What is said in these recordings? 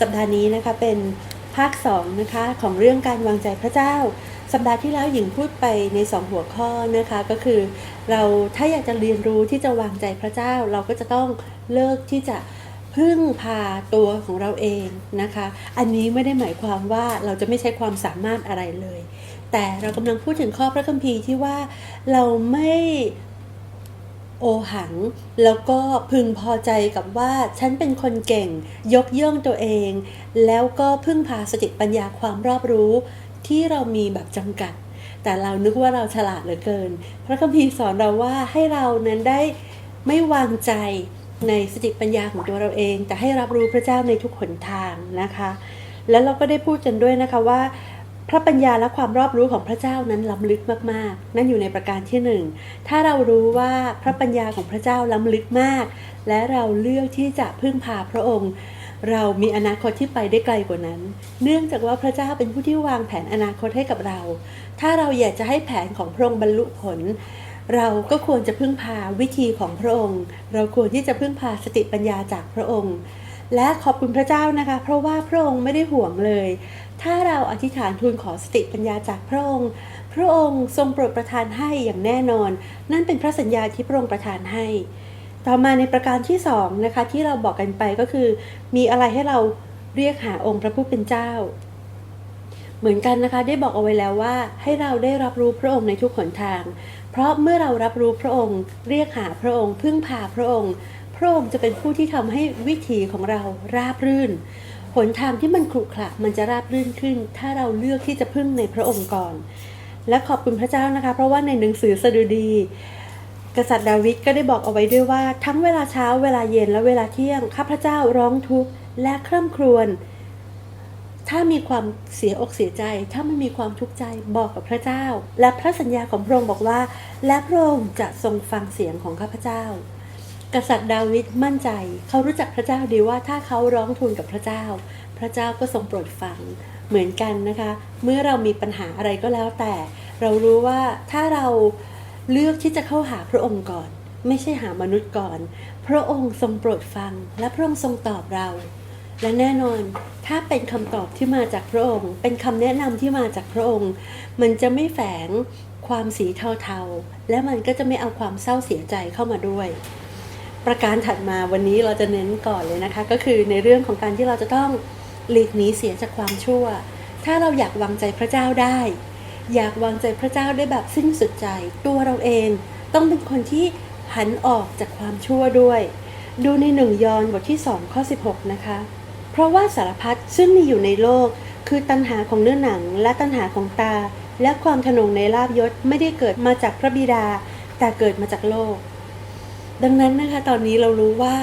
สัปดาห์นี้นะคะเป็นภาค2นะคะของเรื่องการวางใจพระเจ้า สัปดาห์ที่แล้วหญิงพูดไปใน 2 หัวข้อนะคะก็คือ เราถ้าอยากจะเรียนรู้ที่จะวางใจพระเจ้า เราก็จะต้องเลิกที่จะพึ่งพาตัวของเราเองนะคะ อันนี้ไม่ได้หมายความว่าเราจะไม่ใช้ความสามารถอะไรเลย แต่เรากำลังพูดถึงข้อพระคัมภีร์ที่ว่าเราไม่ โอหัง แล้วก็พึงพอใจกับว่าฉันเป็นคนเก่ง ยกย่องตัวเอง แล้วก็พึ่งพาสติปัญญาความรอบรู้ ที่เรามีแบบจำกัด แต่เรานึกว่าเราฉลาดเหลือเกิน พระคัมภีร์สอนเราว่าให้เรานั้นได้ไม่วางใจในสติปัญญาของตัวเราเอง แต่ให้รับรู้พระเจ้าในทุกหนทางนะคะ แล้วเราก็ได้พูดกันด้วยนะคะว่า พระปัญญาและความรอบรู้ของพระเจ้านั้นล้ำลึกมากๆ นั่นอยู่ในประการที่หนึ่งถ้าเรารู้ว่าพระปัญญาของพระเจ้าล้ำลึกมาก และเราเลือกที่จะพึ่งพาพระองค์ เรามีอนาคตที่ไปได้ไกลกว่านั้น เนื่องจากว่าพระเจ้าเป็นผู้ที่วางแผนอนาคตให้กับเรา ถ้าเราอยากจะให้แผนของพระองค์บรรลุผล เราก็ควรจะพึ่งพาวิธีของพระองค์ เราควรที่จะพึ่งพาสติปัญญาจากพระองค์และขอบคุณพระเจ้านะคะ เพราะว่าพระองค์ไม่ได้ห่วงเลย ถ้าเราอธิษฐานทูลขอสติปัญญาจากพระองค์ พระองค์ทรงโปรดประทานให้อย่างแน่นอน นั่นเป็นพระสัญญาที่พระองค์ประทานให้ ต่อมาในประการที่สองนะคะที่เราบอกกันไปก็คือ มีอะไรให้เราเรียกหาองค์พระผู้เป็นเจ้า เหมือนกันนะคะได้บอกเอาไว้แล้วว่า ให้เราได้รับรู้พระองค์ในทุกหนทาง เพราะเมื่อเรารับรู้พระองค์ เรียกหาพระองค์ พึ่งพาพระองค์ พระองค์จะเป็นผู้ที่ทำให้วิถีของเราราบรื่น หนทางที่มันขรุขระมันจะราบรื่นขึ้น ถ้าเราเลือกที่จะพึ่งในพระองค์ก่อน และขอบคุณพระเจ้านะคะ เพราะว่าในหนังสือสดุดี กษัตริย์ดาวิดก็ได้บอกเอาไว้ด้วยว่า ทั้งเวลาเช้าเวลาเย็นและเวลาเที่ยงข้าพเจ้าร้องทุกข์และคร่ำครวญถ้ามีความเสียอกเสียใจ ถ้าไม่มีความทุกข์ใจบอกกับพระเจ้า และพระสัญญาของพระองค์บอกว่า และพระองค์จะทรงฟังเสียงของข้าพเจ้า กษัตริย์ดาวิดมั่นใจ เขารู้จักพระเจ้าดีว่าถ้าเขาร้องทูลกับพระเจ้า พระเจ้าก็ทรงโปรดฟังเหมือนกันนะคะ เมื่อเรามีปัญหาอะไรก็แล้วแต่ เรารู้ว่าถ้าเราเลือกที่จะเข้าหาพระองค์ก่อน ไม่ใช่หามนุษย์ก่อน พระองค์ทรงโปรดฟัง และพระองค์ทรงตอบเรา และแน่นอนถ้าเป็นคำตอบที่มาจากพระองค์ เป็นคำแนะนำที่มาจากพระองค์ มันจะไม่แฝงความสีเทาๆและมันก็จะไม่เอาความเศร้าเสียใจเข้ามาด้วย ประการถัดมาวันนี้เราจะเน้นก่อนเลยนะคะ ก็คือในเรื่องของการที่เราจะต้องหลีกหนีเสียจากความชั่ว ถ้าเราอยากวางใจพระเจ้าได้ อยากวางใจพระเจ้าได้แบบสิ้นสุดใจ ตัวเราเองต้องเป็นคนที่หันออกจากความชั่วด้วย ดูในหนึ่งยอห์นบทที่2ข้อ16 นะคะ เพราะว่าสารพัดซึ่งมีอยู่ในโลก คือตัณหาของเนื้อหนัง และตัณหาของตา และความทนงในลาบยศไม่ได้เกิดมาจากพระบิดา แต่เกิดมาจากโลก ดังนั้นนะคะตอนนี้เรารู้ว่า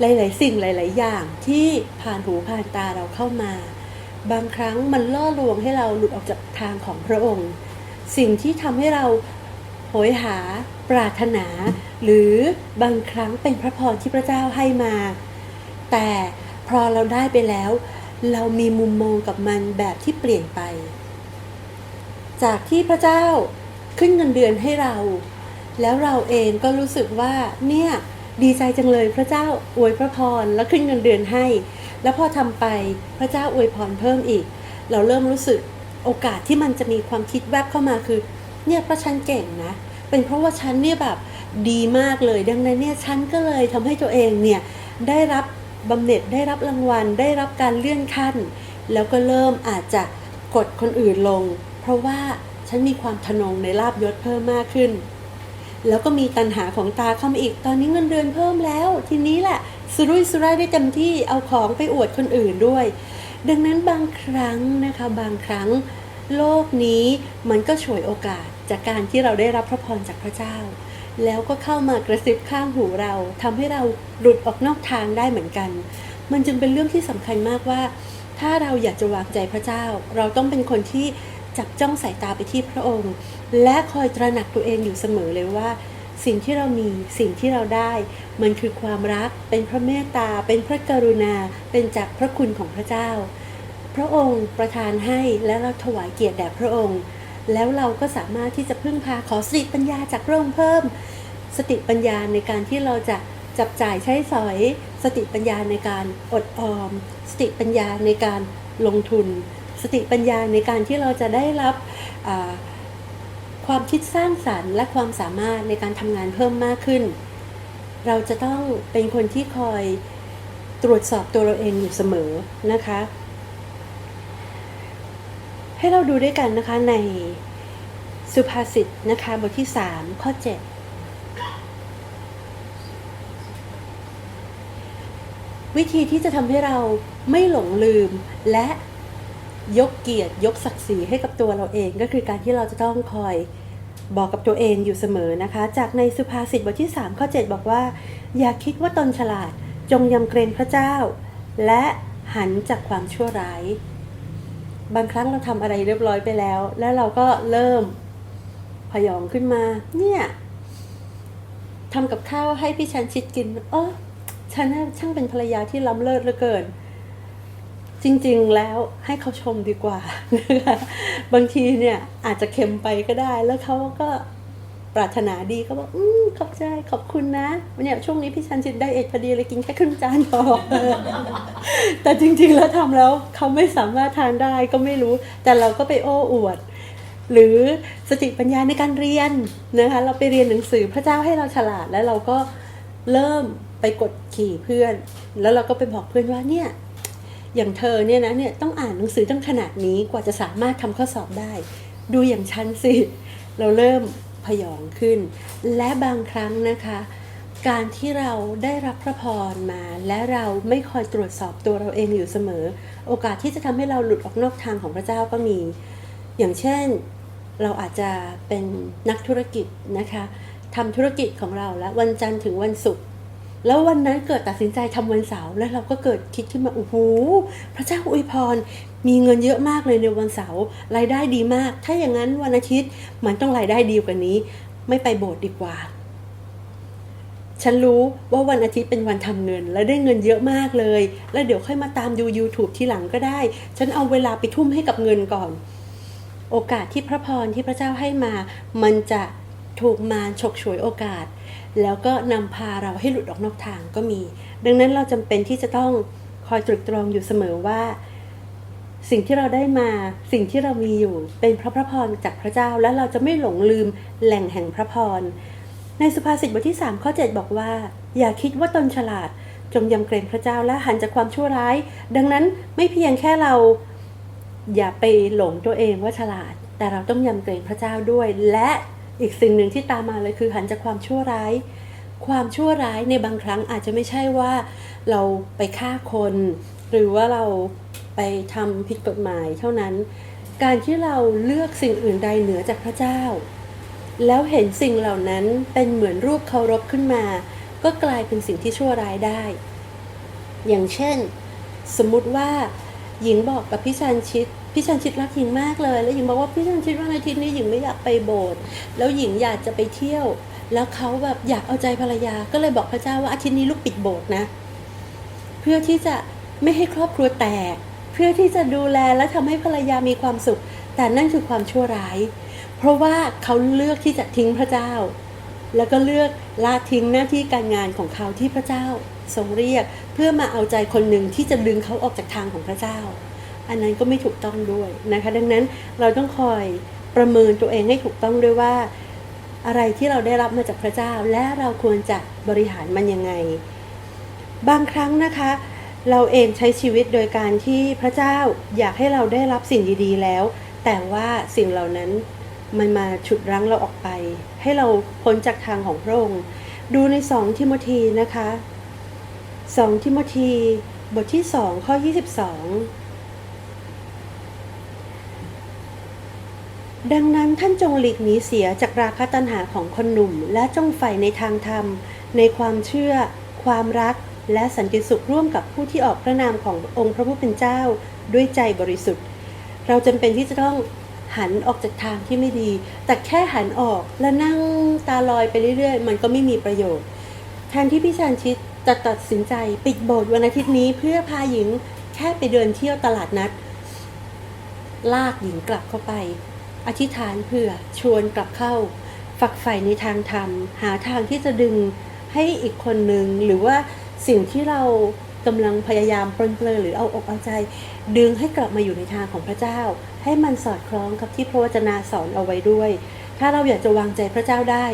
หลาย ๆ สิ่งหลาย ๆ อย่างที่ผ่านหูผ่านตาเราเข้ามา บางครั้งมันล่อลวงให้เราหลุดออกจากทางของพระองค์ สิ่งที่ทำให้เราโหยหาปรารถนา หรือบางครั้งเป็นพระพรที่พระเจ้าให้มา แต่พอเราได้ไปแล้ว เรามีมุมมองกับมันแบบที่เปลี่ยนไป จากที่พระเจ้าขึ้นเงินเดือนให้เรา แล้วเราเองก็รู้สึกว่าเนี่ยดีใจจังเลยพระเจ้าอวยพระพรแล้วขึ้นเงินเดือนให้ แล้วพอทำไปพระเจ้าอวยพรเพิ่มอีก เราเริ่มรู้สึกโอกาสที่มันจะมีความคิดแวบเข้ามาคือ เนี่ยเพราะฉันเก่งนะ เป็นเพราะว่าฉันเนี่ยแบบดีมากเลย ดังนั้นเนี่ยฉันก็เลยทำให้ตัวเองเนี่ยได้รับบำเหน็จได้รับรางวัล ได้รับการเลื่อนขั้น แล้วก็เริ่มอาจจะกดคนอื่นลง เพราะว่าฉันมีความทะนงในลาบยศเพิ่มมากขึ้น แล้วก็มีตันหาของตาเข้ามาอีก ตอนนี้เงินเดือนเพิ่มแล้ว ทีนี้แหละสุรุ่ยสุร่ายได้เต็มที่เอาของไปอวดคนอื่นด้วย ดังนั้นบางครั้งนะคะบางครั้งโลกนี้มันก็ฉวยโอกาสจากการที่เราได้รับพระพรจากพระเจ้า แล้วก็เข้ามากระซิบข้างหูเราทำให้เราหลุดออกนอกทางได้เหมือนกัน มันจึงเป็นเรื่องที่สำคัญมากว่า ถ้าเราอยากจะวางใจพระเจ้า เราต้องเป็นคนที่จับจ้องสายตาไปที่พระองค์ และคอยตระหนักตัวเองอยู่เสมอเลยว่า สิ่งที่เรามีสิ่งที่เราได้ มันคือความรัก เป็นพระเมตตา เป็นพระกรุณา เป็นจากพระคุณของพระเจ้า พระองค์ประทานให้และเราถวายเกียรติแด่พระองค์ แล้วเราก็สามารถที่จะพึ่งพาขอสติปัญญาจากพระองค์เพิ่ม สติปัญญาในการที่เราจะจับจ่ายใช้สอย สติปัญญาในการอดออม สติปัญญาในการลงทุน สติปัญญาในการที่เราจะได้รับอ่า ความคิดสร้างสรรค์และความสามารถในการทำงานเพิ่มมากขึ้น เราจะต้องเป็นคนที่คอยตรวจสอบตัวเราเองอยู่เสมอนะคะ ให้เราดูด้วยกันนะคะในสุภาษิตนะคะบทที่ 3 ข้อ 7 วิธีที่จะทำให้เราไม่หลงลืมและ ยกเกียรติยกศักดิ์ศรีให้กับตัวเราเอง ก็คือการที่เราจะต้องคอยบอกกับตัวเองอยู่เสมอนะคะ จากในสุภาษิตบทที่3ข้อ7บอกว่า อย่าคิดว่าตนฉลาดจงยำเกรงพระเจ้า และหันจากความชั่วร้าย บางครั้งเราทำอะไรเรียบร้อยไปแล้ว แล้วเราก็เริ่มพยองขึ้นมา เนี่ยทำกับข้าวให้พี่ชันชิดกินเออฉันน่ะช่างเป็นภรรยาที่ล้ำเลิศเหลือเกิน จริงๆแล้วให้เขาชมดีกว่านะคะบางทีเนี่ยอาจจะเค็มไปก็ได้ แล้วเขาก็ปรารถนาดีก็บอกอืมขอบใจขอบคุณนะเนี่ยช่วงนี้พี่ชันจิตไดเอทพอดีเลยกินแค่ครึ่งจานพอแต่จริงๆแล้วทำแล้วเขาไม่สามารถทานได้ก็ไม่รู้ แต่เราก็ไปโอ้อวด หรือสติปัญญาในการเรียนนะคะเราไปเรียนหนังสือพระเจ้าให้เราฉลาดแล้วเราก็เริ่มไปกดขี่เพื่อน แล้วเราก็ไปบอกเพื่อนว่าเนี่ย อย่างเธอเนี่ยนะเนี่ยต้องอ่านหนังสือตั้งขนาดนี้กว่าจะสามารถทำข้อสอบได้ ดูอย่างฉันสิ เราเริ่มพยองขึ้น และบางครั้งนะคะ การที่เราได้รับพระพรมา และเราไม่คอยตรวจสอบตัวเราเองอยู่เสมอ โอกาสที่จะทำให้เราหลุดออกนอกทางของพระเจ้าก็มี อย่างเช่นเราอาจจะเป็นนักธุรกิจนะคะทำธุรกิจของเราแล้ววันจันทร์ถึงวันศุกร์ แล้ววันนั้นเกิดตัดสินใจทำวันเสาร์แล้วเราก็เกิดคิดขึ้นมาโอ้โหพระเจ้าอวยพร มีเงินเยอะมากเลยในวันเสาร์รายได้ดีมาก ถ้าอย่างนั้นวันอาทิตย์มันต้องรายได้ดีกว่านี้ ไม่ไปโบสถ์ดีกว่า ฉันรู้ว่าวันอาทิตย์เป็นวันทำเงิน และได้เงินเยอะมากเลย แล้วเดี๋ยวค่อยมาตามดู YouTube ทีหลังก็ได้ ฉันเอาเวลาไปทุ่มให้กับเงินก่อน โอกาสที่พระพรที่พระเจ้าให้มา มันจะถูกมารฉกฉวยโอกาส แล้วก็นำพาเราให้หลุดออกนอกทางก็มี ดังนั้นเราจำเป็นที่จะต้องคอยตรึกตรองอยู่เสมอว่า สิ่งที่เราได้มาสิ่งที่เรามีอยู่เป็นพระพระพรจากพระเจ้า และเราจะไม่หลงลืมแหล่งแห่งพระพร ในสุภาษิตบทที่3ข้อ7บอกว่า อย่าคิดว่าตนฉลาดจงยำเกรงพระเจ้าและหันจากความชั่วร้าย ดังนั้นไม่เพียงแค่เราอย่าไปหลงตัวเองว่าฉลาด แต่เราต้องยำเกรงพระเจ้าด้วยและ อีกสิ่งหนึ่งที่ตามมาเลยคือหันจากความชั่วร้าย ความชั่วร้ายในบางครั้งอาจจะไม่ใช่ว่าเราไปฆ่าคน หรือว่าเราไปทำผิดกฎหมายเท่านั้น การที่เราเลือกสิ่งอื่นใดเหนือจากพระเจ้า แล้วเห็นสิ่งเหล่านั้นเป็นเหมือนรูปเคารพขึ้นมา ก็กลายเป็นสิ่งที่ชั่วร้ายได้ อย่างเช่น สมมุติว่าหญิงบอกกับพี่ชันชิด พี่ชันชิดรักหญิงมากเลย แล้วหญิงบอกว่าพี่ชันชิดวันอาทิตย์นี้หญิงไม่อยากไปโบสถ์แล้วหญิงอยากจะไปเที่ยว แล้วเขาแบบอยากเอาใจภรรยา ก็เลยบอกพระเจ้าว่าอาทิตย์นี้ลูกปิดโบสถ์นะ เพื่อที่จะไม่ให้ครอบครัวแตก เพื่อที่จะดูแลและทำให้ภรรยามีความสุข แต่นั่นคือความชั่วร้าย เพราะว่าเขาเลือกที่จะทิ้งพระเจ้า แล้วก็เลือกละทิ้งหน้าที่การงานของเขาที่พระเจ้าทรงเรียก เพื่อมาเอาใจคนหนึ่งที่จะดึงเขาออกจากทางของพระเจ้า อันนั้นก็ไม่ถูกต้องด้วยนะคะ ดังนั้นเราต้องคอยประเมินตัวเองให้ถูกต้องด้วยว่า อะไรที่เราได้รับมาจากพระเจ้า และเราควรจะบริหารมันยังไง บางครั้งนะคะ เราเองใช้ชีวิตโดยการที่พระเจ้าอยากให้เราได้รับสิ่งดีๆแล้ว แต่ว่าสิ่งเหล่านั้นมันมาฉุดรั้งเราออกไป ให้เราพ้นจากทางของพระองค์ ดูในสองทิโมธีนะคะสองทิโมธีบทที่สองข้อ 22 ดังนั้นท่านจงหลีกหนีเสียจากราคะตัณหาของคนหนุ่ม และจงใฝ่ในทางธรรม ในความเชื่อ ความรัก และสันติสุขร่วมกับผู้ที่ออกพระนามขององค์พระผู้เป็นเจ้า ด้วยใจบริสุทธิ์ เราจำเป็นที่จะต้องหันออกจากทางที่ไม่ดี แต่แค่หันออกแล้วนั่งตาลอยไปเรื่อยๆ มันก็ไม่มีประโยชน์ แทนที่พี่ชานชิดจะตัดสินใจปิดโบสถ์วันอาทิตย์นี้เพื่อพาหญิงแค่ไปเดินเที่ยวตลาดนัด ลากหญิงกลับเข้าไป อธิษฐานเพื่อชวนกลับเข้า ฝักใฝ่ในทางธรรม หาทางที่จะดึงให้อีกคนหนึ่งหรือว่าสิ่งที่เรากำลังพยายามปลนเปลือหรือเอาอกเอาใจ ดึงให้กลับมาอยู่ในทางของพระเจ้า ให้มันสอดคล้องกับที่พระวจนะสอนเอาไว้ด้วย ถ้าเราอยากจะวางใจพระเจ้าได้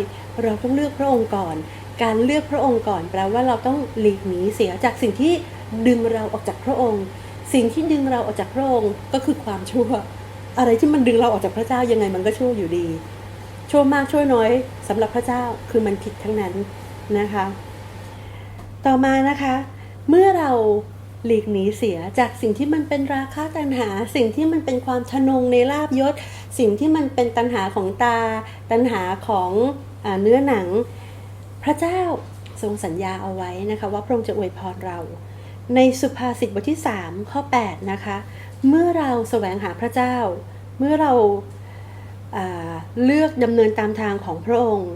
เราต้องเลือกพระองค์ก่อน การเลือกพระองค์ก่อนแปลว่าเราต้องหลีกหนีเสียจากสิ่งที่ดึงเราออกจากพระองค์ สิ่งที่ดึงเราออกจากพระองค์ก็คือความชั่ว อะไรที่มันดึงเราออกจากพระเจ้ายังไงมันก็ชั่วอยู่ดี ชั่วมากชั่วน้อยสำหรับพระเจ้าคือมันผิดทั้งนั้นนะคะ ต่อมานะคะ เมื่อเราหลีกหนีเสียจากสิ่งที่มันเป็นราคะตัณหา สิ่งที่มันเป็นความทะนงในลาบยศ สิ่งที่มันเป็นตัณหาของตา ตัณหาของอเนื้อหนัง พระเจ้าทรงสัญญาเอาไว้นะคะ ว่าพระองค์จะอวยพรเรา ในสุภาษิตบทที่ 3 ข้อ 8 นะคะ เมื่อเราแสวงหาพระเจ้า เมื่อเราาเลือกดำเนินตามทางของพระองค์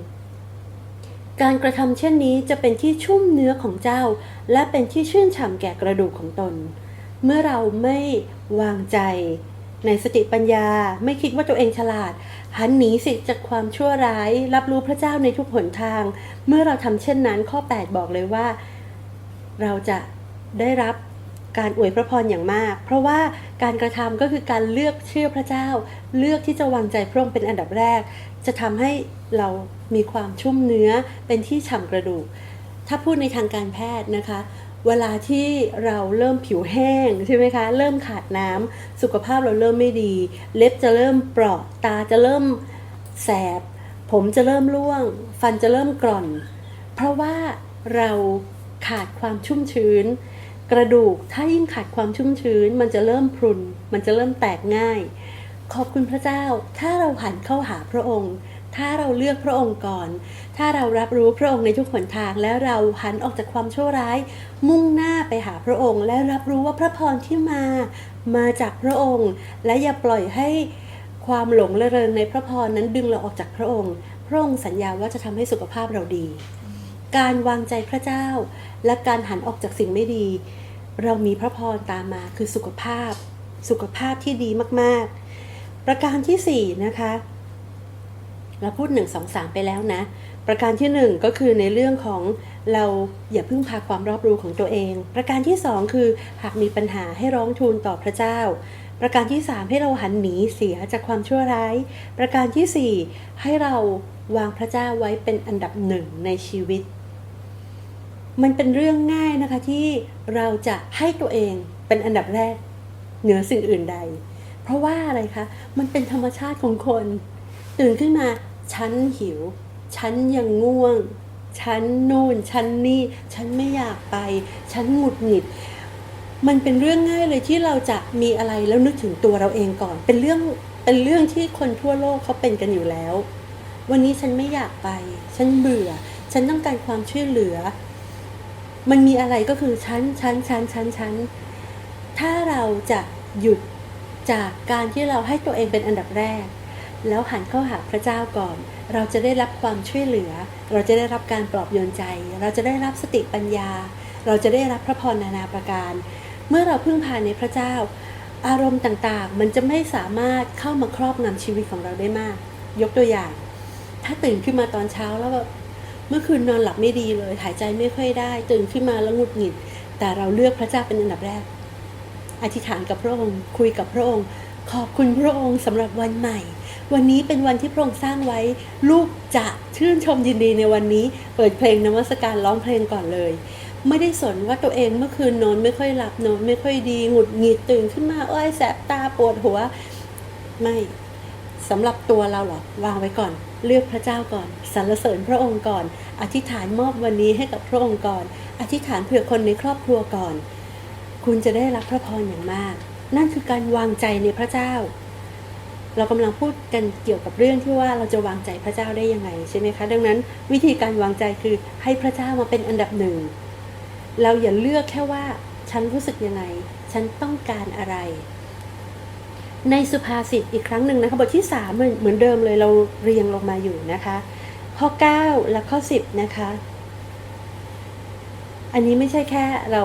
การกระทำเช่นนี้จะเป็นที่ชุ่มเนื้อของเจ้า และเป็นที่ชื่นฉ่ำแก่กระดูกของตน เมื่อเราไม่วางใจในสติปัญญาไม่คิดว่าตัวเองฉลาด หันหนีสิจากความชั่วร้าย รับรู้พระเจ้าในทุกหนทาง เมื่อเราทำเช่นนั้นข้อ 8 บอกเลยว่า เราจะได้รับ การอวยพระพรอย่างมาก เพราะว่าการกระทำก็คือการเลือกเชื่อพระเจ้า เลือกที่จะวางใจพระองค์เป็นอันดับแรก จะทำให้เรามีความชุ่มเนื้อเป็นที่ฉ่ำกระดูก ถ้าพูดในทางการแพทย์นะคะ เวลาที่เราเริ่มผิวแห้งใช่ไหมคะ เริ่มขาดน้ำสุขภาพเราเริ่มไม่ดี เล็บจะเริ่มเปราะ ตาจะเริ่มแสบ ผมจะเริ่มร่วง ฟันจะเริ่มกร่อน เพราะว่าเราขาดความชุ่มชื้น กระดูกถ้ายิ่งขาดความชุ่มชื้น มันจะเริ่มพรุน มันจะเริ่มแตกง่าย ขอบคุณพระเจ้า ถ้าเราหันเข้าหาพระองค์ ถ้าเราเลือกพระองค์ก่อน ถ้าเรารับรู้พระองค์ในทุกหนทาง แล้วเราหันออกจากความชั่วร้าย มุ่งหน้าไปหาพระองค์ และรับรู้ว่าพระพรที่มา มาจากพระองค์ และอย่าปล่อยให้ความหลงระเริงในพระพรนั้นดึงเราออกจากพระองค์ พระองค์สัญญาว่าจะทำให้สุขภาพเราดี การวางใจพระเจ้า และการหันออกจากสิ่งไม่ดี เรามีพระพรตามมาคือสุขภาพ สุขภาพที่ดีมากๆ ประการที่ 4 นะคะ เราพูด 1 2 3 ไปแล้วนะ ประการที่ 1 ก็คือในเรื่องของเราอย่าพึ่งพาความรอบรู้ของตัวเอง ประการที่ 2 คือหากมีปัญหาให้ร้องทูลต่อพระเจ้าประการที่ 3 ให้เราหันหนีเสียจากความชั่วร้าย ประการทีสี่4 ให้เราวางพระเจ้าไว้เป็นอันดับหนึ่งในชีวิต มันเป็นเรื่องง่ายนะคะที่เราจะให้ตัวเองเป็นอันดับแรกเหนือสิ่งอื่นใด เพราะว่าอะไรคะ มันเป็นธรรมชาติของคน ตื่นขึ้นมาฉันหิว ฉันยังง่วง ฉันนู่น ฉันนี่ ฉันไม่อยากไป ฉันหงุดหงิด มันเป็นเรื่องง่ายเลยที่เราจะมีอะไรแล้วนึกถึงตัวเราเองก่อน เป็นเรื่องเป็นเรื่องที่คนทั่วโลกเขาเป็นกันอยู่แล้ว วันนี้ฉันไม่อยากไป ฉันเบื่อ ฉันต้องการความช่วยเหลือ มันมีอะไรก็คือฉันฉันฉันฉันฉันถ้าเราจะหยุดจากการที่เราให้ตัวเองเป็นอันดับแรก แล้วหันเข้าหาพระเจ้าก่อน เราจะได้รับความช่วยเหลือ เราจะได้รับการปลอบโยนใจ เราจะได้รับสติปัญญา เราจะได้รับพระพรนานาประการ เมื่อเราพึ่งพาในพระเจ้า อารมณ์ต่างๆ มันจะไม่สามารถเข้ามาครอบงำชีวิตของเราได้มาก ยกตัวอย่าง ถ้าตื่นขึ้นมาตอนเช้าแล้วแบบ มื่อคืนนอนหลับไม่ดีเลย หายใจไม่ค่อยได้ ตื่นขึ้นมาแล้วหงุดหงิด แต่เราเลือกพระเจ้าเป็นอันดับแรก อธิษฐานกับพระองค์ คุยกับพระองค์ ขอบคุณพระองค์สำหรับวันใหม่ วันนี้เป็นวันที่พระองค์สร้างไว้ ลูกจะชื่นชมยินดีในวันนี้ เปิดเพลงนมัสการร้องเพลงก่อนเลย ไม่ได้สนว่าตัวเองเมื่อคืนนอนไม่ค่อยหลับนอนไม่ค่อยดีหงุดหงิดตื่นขึ้นมาเอ้ยแสบตาปวดหัว ไม่สำหรับตัวเราหรอวางไว้ก่อน เลือกพระเจ้าก่อนสรรเสริญพระองค์ก่อน อธิษฐานมอบวันนี้ให้กับพระองค์ก่อน อธิษฐานเผื่อคนในครอบครัวก่อน คุณจะได้รับพระพรอย่างมาก นั่นคือการวางใจในพระเจ้า เรากำลังพูดกันเกี่ยวกับเรื่องที่ว่าเราจะวางใจพระเจ้าได้ยังไงใช่ไหมคะดังนั้น วิธีการวางใจคือให้พระเจ้ามาเป็นอันดับหนึ่งเราอย่าเลือกแค่ว่า ฉันรู้สึกยังไง ฉันต้องการอะไร ในสุภาษิตอีกครั้งหนึ่งนะคะบทที่3เหมือนเหมือนเดิมเลยเราเรียงลงมาอยู่นะคะ ข้อ 9 และข้อ 10 นะคะ อันนี้ไม่ใช่แค่เรา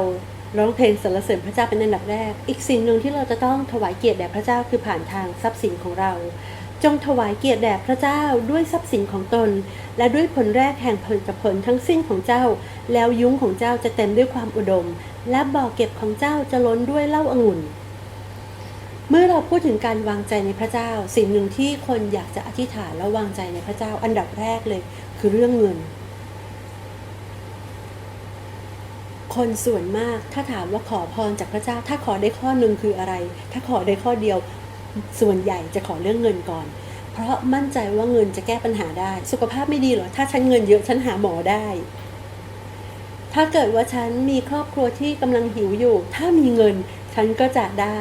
ร้องเพลงสรรเสริญพระเจ้าเป็นอันดับแรก อีกสิ่งหนึ่งที่เราจะต้องถวายเกียรติแด่พระเจ้าคือผ่านทางทรัพย์สินของเรา จงถวายเกียรติแด่พระเจ้าด้วยทรัพย์สินของตน และด้วยผลแรกแห่งผลิตผลทั้งสิ้นของเจ้า แล้วยุ้งของเจ้าจะเต็มด้วยความอุดม และบ่อเก็บของเจ้าจะล้นด้วยเหล้าองุ่น เมื่อเราพูดถึงการวางใจในพระเจ้า สิ่งหนึ่งที่คนอยากจะอธิษฐานและวางใจในพระเจ้าอันดับแรกเลย คือเรื่องเงิน คนส่วนมากถ้าถามว่าขอพรจากพระเจ้า ถ้าขอได้ข้อหนึ่งคืออะไร ถ้าขอได้ข้อเดียว ส่วนใหญ่จะขอเรื่องเงินก่อน เพราะมั่นใจว่าเงินจะแก้ปัญหาได้ สุขภาพไม่ดีหรอถ้าฉันเงินเยอะฉันหาหมอได้ ถ้าเกิดว่าฉันมีครอบครัวที่กำลังหิวอยู่ ถ้ามีเงินฉันก็จะได้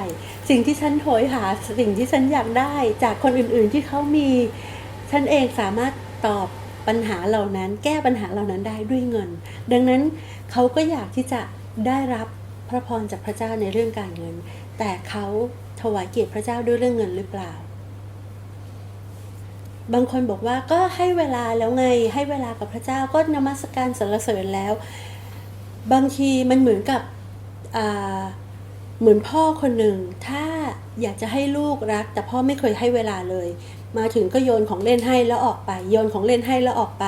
สิ่งที่ฉันโหยหาสิ่งที่ฉันอยากได้จากคนอื่นๆที่เขามี ฉันเองสามารถตอบปัญหาเหล่านั้น แก้ปัญหาเหล่านั้นได้ด้วยเงิน ดังนั้นเขาก็อยากที่จะได้รับพระพรจากพระเจ้าในเรื่องการเงิน แต่เขาถวายเกียรติพระเจ้าด้วยเรื่องเงินหรือเปล่า บางคนบอกว่าก็ให้เวลาแล้วไงให้เวลากับพระเจ้าก็นมัสการสรรเสริญแล้ว บางทีมันเหมือนกับอ่า เหมือนพ่อคนหนึ่งถ้าอยากจะให้ลูกรัก แต่พ่อไม่เคยให้เวลาเลย มาถึงก็โยนของเล่นให้แล้วออกไป โยนของเล่นให้แล้วออกไป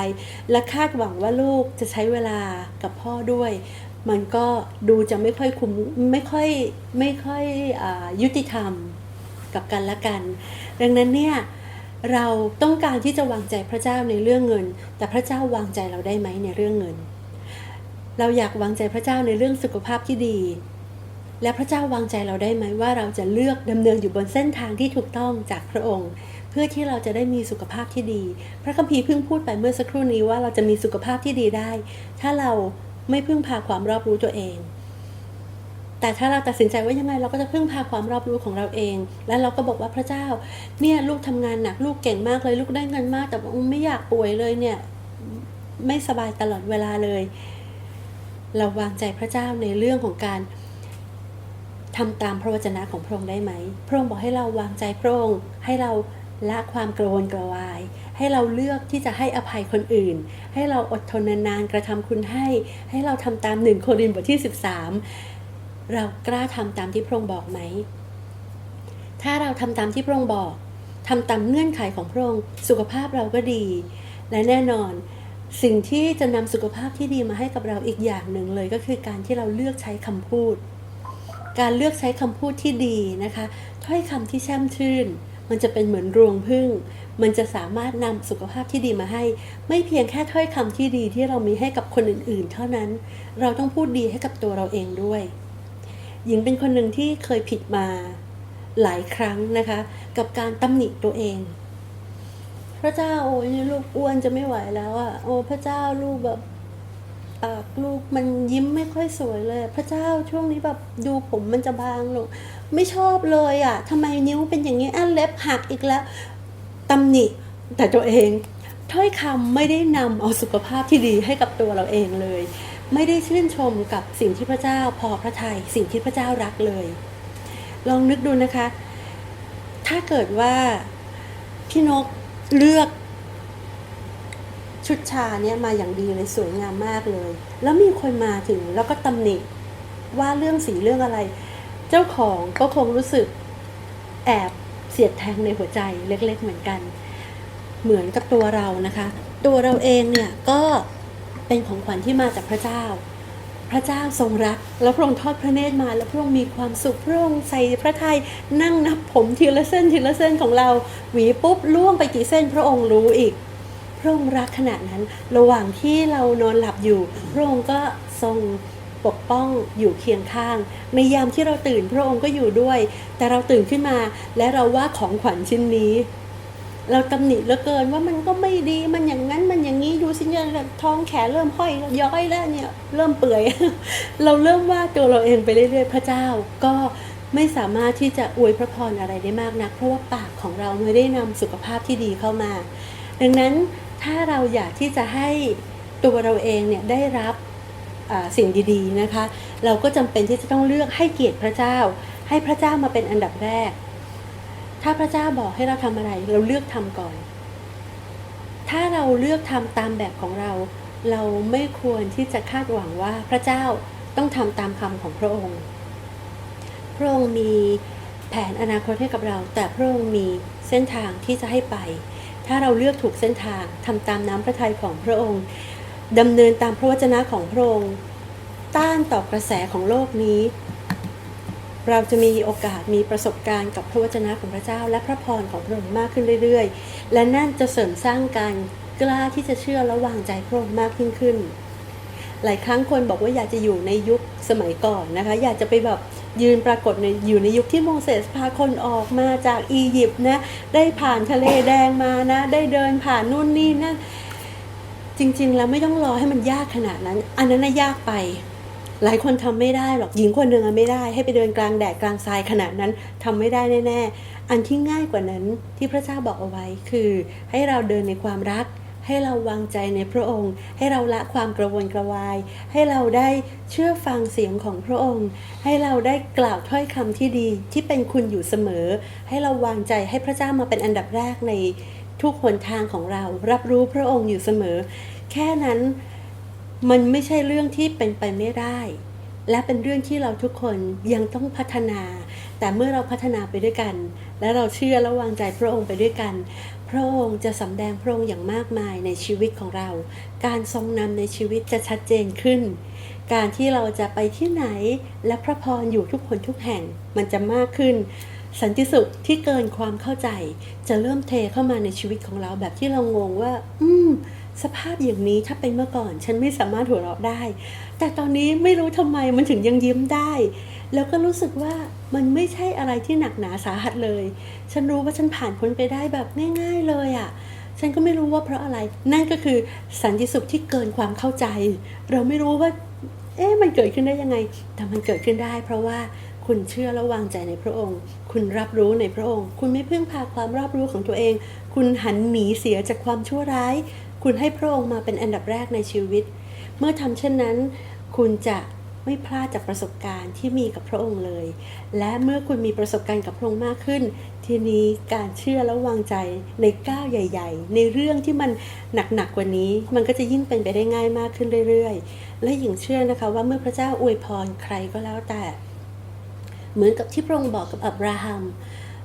และคาดหวังว่าลูกจะใช้เวลากับพ่อด้วย มันก็ดูจะไม่ค่อยคุ้มไม่ค่อยไม่ค่อยอยุติธรรมกับกันและกัน ดังนั้นเนี่ยเราต้องการที่จะวางใจพระเจ้าในเรื่องเงิน แต่พระเจ้าวางใจเราได้ไหมในเรื่องเงิน เราอยากวางใจพระเจ้าในเรื่องสุขภาพที่ดี และพระเจ้าวางใจเราได้ไหมว่าเราจะเลือกดำเนินอยู่บนเส้นทางที่ถูกต้องจากพระองค์ เพื่อที่เราจะได้มีสุขภาพที่ดี พระคัมภีร์เพิ่งพูดไปเมื่อสักครู่นี้ว่าเราจะมีสุขภาพที่ดีได้ ถ้าเราไม่พึ่งพาความรอบรู้ตัวเอง แต่ถ้าเราตัดสินใจว่ายังไงเราก็จะพึ่งพาความรอบรู้ของเราเอง แล้วเราก็บอกว่าพระเจ้า เนี่ยลูกทำงานหนักลูกเก่งมากเลยลูกได้เงินมาก แต่ว่าไม่อยากป่วยเลยเนี่ยไม่สบายตลอดเวลาเลย เราวางใจพระเจ้าในเรื่องของการ ทำตามพระวจนะของพระองค์ได้ไหม พระองค์บอกให้เราวางใจพระองค์ ให้เราละความกระวนกระวาย ให้เราเลือกที่จะให้อภัยคนอื่น ให้เราอดทนนานๆกระทำคุณให้ ให้เราทำตามหนึ่งโครินธ์บทที่ 13 เรากล้าทำตามที่พระองค์บอกไหม ถ้าเราทำตามที่พระองค์บอกทำตามเงื่อนไขของพระองค์ สุขภาพเราก็ดี และแน่นอนสิ่งที่จะนำสุขภาพที่ดีมาให้กับเราอีกอย่างหนึ่งเลยก็คือการที่เราเลือกใช้คำพูด การเลือกใช้คำพูดที่ดีนะคะถ้อยคำที่แช่มชื่น มันจะเป็นเหมือนรวงพึ่ง มันจะสามารถนำสุขภาพที่ดีมาให้ ไม่เพียงแค่ถ้อยคำที่ดีที่เรามีให้กับคนอื่นๆ เท่านั้น เราต้องพูดดีให้กับตัวเราเองด้วย หญิงเป็นคนหนึ่งที่เคยผิดมาหลายครั้งนะคะ กับการตำหนิตัวเอง พระเจ้าโอ้ยลูกอ้วนจะไม่ไหวแล้วอะ่ะโอ้พระเจ้าลูกแบบ ปากลูกมันยิ้มไม่ค่อยสวยเลย พระเจ้าช่วงนี้แบบดูผมมันจะบางลงไม่ชอบเลยอะ่ะทำไมนิ้วเป็นอย่างนี้อะเล็บหักอีกแล้วตำหนิแต่ตัวเองถ้อยคำไม่ได้นำเอาสุขภาพที่ดีให้กับตัวเราเองเลย ไม่ได้ชื่นชมกับสิ่งที่พระเจ้าพอพระทยัยสิ่งที่พระเจ้ารักเลย ลองนึกดูนะคะ ถ้าเกิดว่าพี่นกเลือก ชุดชาเนี่ยมาอย่างดีเลยสวยงามมากเลย แล้วมีคนมาถึงแล้วก็ตำหนิว่าเรื่องสีเรื่องอะไร เจ้าของก็คงรู้สึกแอบเสียดแทงในหัวใจเล็ก ๆ เหมือนกัน เหมือนกับตัวเรานะคะ ตัวเราเองเนี่ยก็เป็นของขวัญที่มาจากพระเจ้า พระเจ้าทรงรัก แล้วพระองค์ทอดพระเนตรมา แล้วพระองค์มีความสุขพระองค์ใส่พระทัยนั่งนับผมทีละเส้นทีละเส้นของเรา หวีปุ๊บล่วงไปกี่เส้นพระองค์รู้อีก พระองค์รักขนาดนั้น ระหว่างที่เรานอนหลับอยู่ พระองค์ก็ทรงปกป้องอยู่เคียงข้าง ในยามที่เราตื่นพระองค์ก็อยู่ด้วย แต่เราตื่นขึ้นมาและเราว่าของขวัญชิ้นนี้ เราตำหนิเหลือเกินว่ามันก็ไม่ดีมันอย่างนั้นมันอย่างนี้ดูสิเนี่ยท้องแขนเริ่มห้อยย้อยแล้วเนี่ยเริ่มเปื่อย เราเริ่มว่าตัวเราเองไปเรื่อยๆ พระเจ้าก็ไม่สามารถที่จะอวยพระพรอะไรได้มากนัก เพราะว่าปากของเราไม่ได้นำสุขภาพที่ดีเข้ามา ดังนั้น ถ้าเราอยากที่จะให้ตัวเราเองเนี่ยได้รับสิ่งดีๆนะคะ เราก็จำเป็นที่จะต้องเลือกให้เกียรติพระเจ้า ให้พระเจ้ามาเป็นอันดับแรก ถ้าพระเจ้าบอกให้เราทำอะไร เราเลือกทำก่อน ถ้าเราเลือกทำตามแบบของเรา เราไม่ควรที่จะคาดหวังว่าพระเจ้าต้องทำตามคำของพระองค์ พระองค์มีแผนอนาคตให้กับเรา แต่พระองค์มีเส้นทางที่จะให้ไป ถ้าเราเลือกถูกเส้นทางทำตามน้ำพระทัยของพระองค์ดำเนินตามพระวจนะของพระองค์ ต้านต่อกระแสของโลกนี้ เราจะมีโอกาสมีประสบการณ์กับพระวจนะของพระเจ้า และพระพรของพระองค์มากขึ้นเรื่อย ๆ และนั่นจะเสริมสร้างการกล้าที่จะเชื่อและวางใจพระองค์มากยิ่งขึ้น หลายครั้งคนบอกว่าอยากจะอยู่ในยุคสมัยก่อนนะคะ อยากจะไปแบบยืนปรากฏในอยู่ในยุคที่โมเสสพาคนออกมาจากอียิปต์นะ ได้ผ่านทะเลแดงมานะ ได้เดินผ่านนู่นนี่นั่นจริง ๆ แล้วไม่ต้องรอให้มันยากขนาดนั้น อันนั้นน่ะยากไป หลายคนทำไม่ได้หรอกหญิงคนหนึ่งไม่ได้ ให้ไปเดินกลางแดดกลางทรายขนาดนั้นทำไม่ได้แน่ ๆ อันที่ง่ายกว่านั้นที่พระเจ้าบอกเอาไว้คือให้เราเดินในความรัก ให้เราวางใจในพระองค์ ให้เราละความกระวนกระวาย ให้เราได้เชื่อฟังเสียงของพระองค์ ให้เราได้กล่าวถ้อยคำที่ดีที่เป็นคุณอยู่เสมอ ให้เราวางใจให้พระเจ้ามาเป็นอันดับแรกในทุกหนทางของเรา รับรู้พระองค์อยู่เสมอ แค่นั้นมันไม่ใช่เรื่องที่เป็นไปไม่ได้ และเป็นเรื่องที่เราทุกคนยังต้องพัฒนา แต่เมื่อเราพัฒนาไปด้วยกัน และเราเชื่อและวางใจพระองค์ไปด้วยกัน พระองค์จะสำแดงพระองค์อย่างมากมายในชีวิตของเรา การทรงนำในชีวิตจะชัดเจนขึ้น การที่เราจะไปที่ไหนและพระพรอยู่ทุกคนทุกแห่งมันจะมากขึ้น สันติสุขที่เกินความเข้าใจ จะเริ่มเทเข้ามาในชีวิตของเราแบบที่เรางงว่า อืม สภาพอย่างนี้ถ้าเป็นเมื่อก่อน ฉันไม่สามารถหัวเราะได้ แต่ตอนนี้ไม่รู้ทำไมมันถึงยังยิ้มได้ แล้วก็รู้สึกว่ามันไม่ใช่อะไรที่หนักหนาสาหัสเลย ฉันรู้ว่าฉันผ่านพ้นไปได้แบบง่าย ๆเลยอะ่ะฉันก็ไม่รู้ว่าเพราะอะไร นั่นก็คือสันติสุขที่เกินความเข้าใจ เราไม่รู้ว่า เอ๊ะมันเกิดขึ้นได้ยังไง แต่มันเกิดขึ้นได้ เพราะว่าคุณเชื่อและวางใจในพระองค์ คุณรับรู้ในพระองค์ คุณไม่พึ่งพาความรอบรู้ของตัวเอง คุณหันหนีเสียจากความชั่วร้าย คุณให้พระองค์มาเป็นอันดับแรกในชีวิต เมื่อทำเช่นนั้น คุณจะไม่พลาดจากประสบการณ์ที่มีกับพระองค์เลย และเมื่อคุณมีประสบการณ์กับพระองค์มากขึ้น ทีนี้การเชื่อและวางใจในก้าวใหญ่ ๆ ในเรื่องที่มันหนักๆกว่านี้ มันก็จะยิ่งเป็นไปได้ง่ายมากขึ้นเรื่อยๆ และหญิงเชื่อนะคะว่าเมื่อพระเจ้าอวยพรใครก็แล้วแต่ เหมือนกับที่พระองค์บอกกับอับราฮัม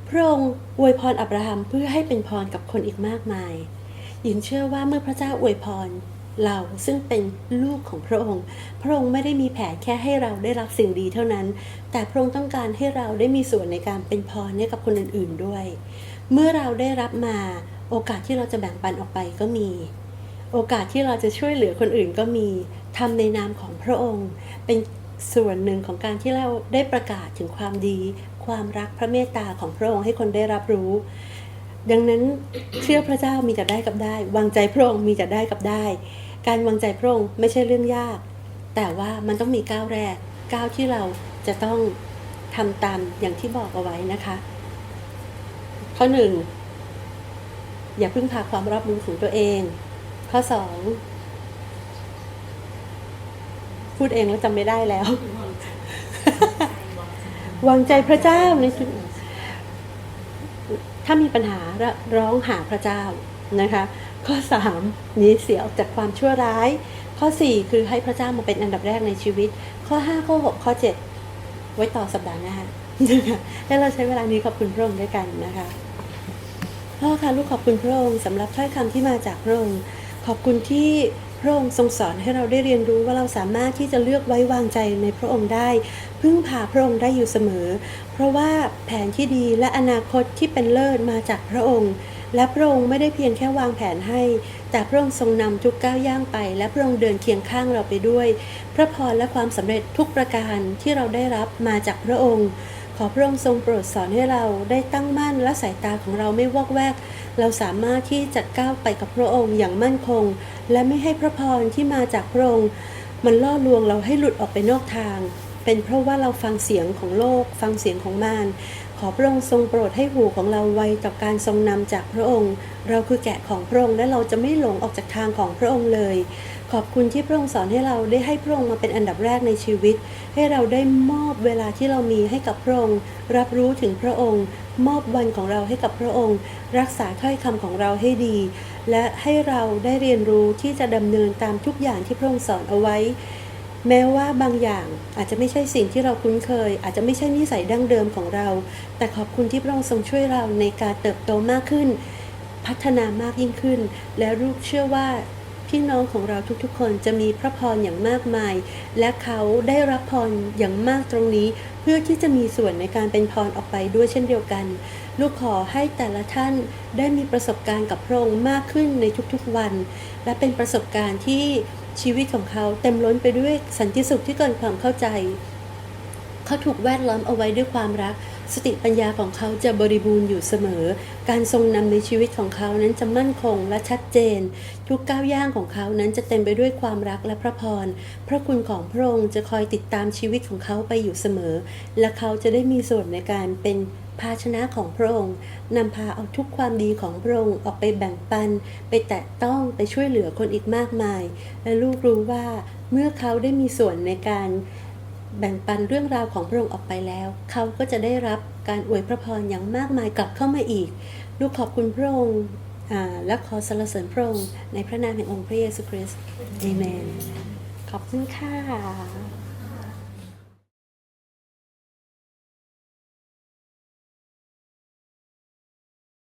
พระองค์อวยพรอับราฮัมเพื่อให้เป็นพรกับคนอีกมากมาย หญิงเชื่อว่าเมื่อพระเจ้าอวยพร เราซึ่งเป็นลูกของพระองค์ พระองค์ไม่ได้มีแผนแค่ให้เราได้รับสิ่งดีเท่านั้น แต่พระองค์ต้องการให้เราได้มีส่วนในการเป็นพรให้กับคนอื่นๆด้วย เมื่อเราได้รับมาโอกาสที่เราจะแบ่งปันออกไปก็มี โอกาสที่เราจะช่วยเหลือคนอื่นก็มีทำในนามของพระองค์ เป็นส่วนหนึ่งของการที่เราได้ประกาศถึงความดี ความรักพระเมตตาของพระองค์ให้คนได้รับรู้ ดังนั้นเชื่อพระเจ้ามีแต่ได้กับได้ วางใจพระองค์มีแต่ได้กับได้ การวางใจพระองค์ไม่ใช่เรื่องยาก แต่ว่ามันต้องมีก้าวแรกก้าวที่เราจะต้องทำตามอย่างที่บอกเอาไว้นะคะ ข้อหนึ่งอย่าพึ่งพาความรอบรู้ของตัวเอง ข้อสองพูดเองแล้วจำไม่ได้แล้ว วางใจพระเจ้าในชีวิต ถ้ามีปัญหาร้องหาพระเจ้านะคะ ข้อสามหนีเสียออกจากความชั่วร้าย ข้อสี่คือให้พระเจ้ามาเป็นอันดับแรกในชีวิต ข้อห้าข้อหกข้อเจ็ดไว้ต่อสัปดาห์หน้าและเราใช้เวลานี้ขอบคุณพระองค์ด้วยกันนะคะพ่อค่ะลูกขอบคุณพระองค์สำหรับถ้อยคำที่มาจากพระองค์ขอบคุณที่พระองค์ทรงสอนให้เราได้เรียนรู้ว่าเราสามารถที่จะเลือกไว้วางใจในพระองค์ได้ พึ่งพาพระองค์ได้อยู่เสมอ เพราะว่าแผนที่ดีและอนาคตที่เป็นเลิศมาจากพระองค์ และพระองค์ไม่ได้เพียงแค่วางแผนให้ แต่พระองค์ทรงนำทุกก้าวย่างไป และพระองค์เดินเคียงข้างเราไปด้วย พระพรและความสำเร็จทุกประการที่เราได้รับมาจากพระองค์ขอพระองค์ทรงโปรดสอนให้เราได้ตั้งมั่นและสายตาของเราไม่วอกแวก เราสามารถที่จะก้าวไปกับพระองค์อย่างมั่นคง และไม่ให้พระพรที่มาจากพระองค์ มันล่อลวงเราให้หลุดออกไปนอกทาง เป็นเพราะว่าเราฟังเสียงของโลก ฟังเสียงของมารขอพระองค์ทรงโปรดให้หูของเราไวต่อการทรงนำจากพระองค์ เราคือแกะของพระองค์และเราจะไม่หลงออกจากทางของพระองค์เลย ขอบคุณที่พระองค์สอนให้เราได้ให้พระองค์มาเป็นอันดับแรกในชีวิต ให้เราได้มอบเวลาที่เรามีให้กับพระองค์ รับรู้ถึงพระองค์ มอบวันของเราให้กับพระองค์ รักษาถ้อยคำของเราให้ดี และให้เราได้เรียนรู้ที่จะดำเนินตามทุกอย่างที่พระองค์สอนเอาไว้ แม้ว่าบางอย่างอาจจะไม่ใช่สิ่งที่เราคุ้นเคย อาจจะไม่ใช่นิสัยดั้งเดิมของเรา แต่ขอบคุณที่พระองค์ทรงช่วยเราในการเติบโตมากขึ้น พัฒนามากยิ่งขึ้น และลูกเชื่อว่าพี่น้องของเราทุกๆ คนจะมีพระพรอย่างมากมาย และเขาได้รับพรอย่างมากตรงนี้ เพื่อที่จะมีส่วนในการเป็นพรออกไปด้วยเช่นเดียวกัน ลูกขอให้แต่ละท่านได้มีประสบการณ์กับพระองค์มากขึ้นในทุกๆวัน และเป็นประสบการณ์ที่ ชีวิตของเขาเต็มล้นไปด้วยสันติสุขที่เกินความเข้าใจ เขาถูกแวดล้อมเอาไว้ด้วยความรัก สติปัญญาของเขาจะบริบูรณ์อยู่เสมอ การทรงนำในชีวิตของเขานั้นจะมั่นคงและชัดเจน ทุกก้าวย่างของเขานั้นจะเต็มไปด้วยความรักและพระพร พระคุณของพระองค์จะคอยติดตามชีวิตของเขาไปอยู่เสมอ และเขาจะได้มีส่วนในการเป็นภาชนะของพระองค์นำพาเอาทุกความดีของพระองค์ออกไปแบ่งปัน ไปแตะต้องไปช่วยเหลือคนอีกมากมาย และลูกรู้ว่าเมื่อเขาได้มีส่วนในการ แบ่งปันเรื่องราวของพระองค์ออกไปแล้ว เขาก็จะได้รับการอวยพระพรอย่างมากมายกลับเข้ามาอีก ลูกขอบคุณพระองค์และขอสรรเสริญพระองค์ในพระนามแห่งองค์พระเยซูคริสต์เอเมน ขอบคุณค่ะ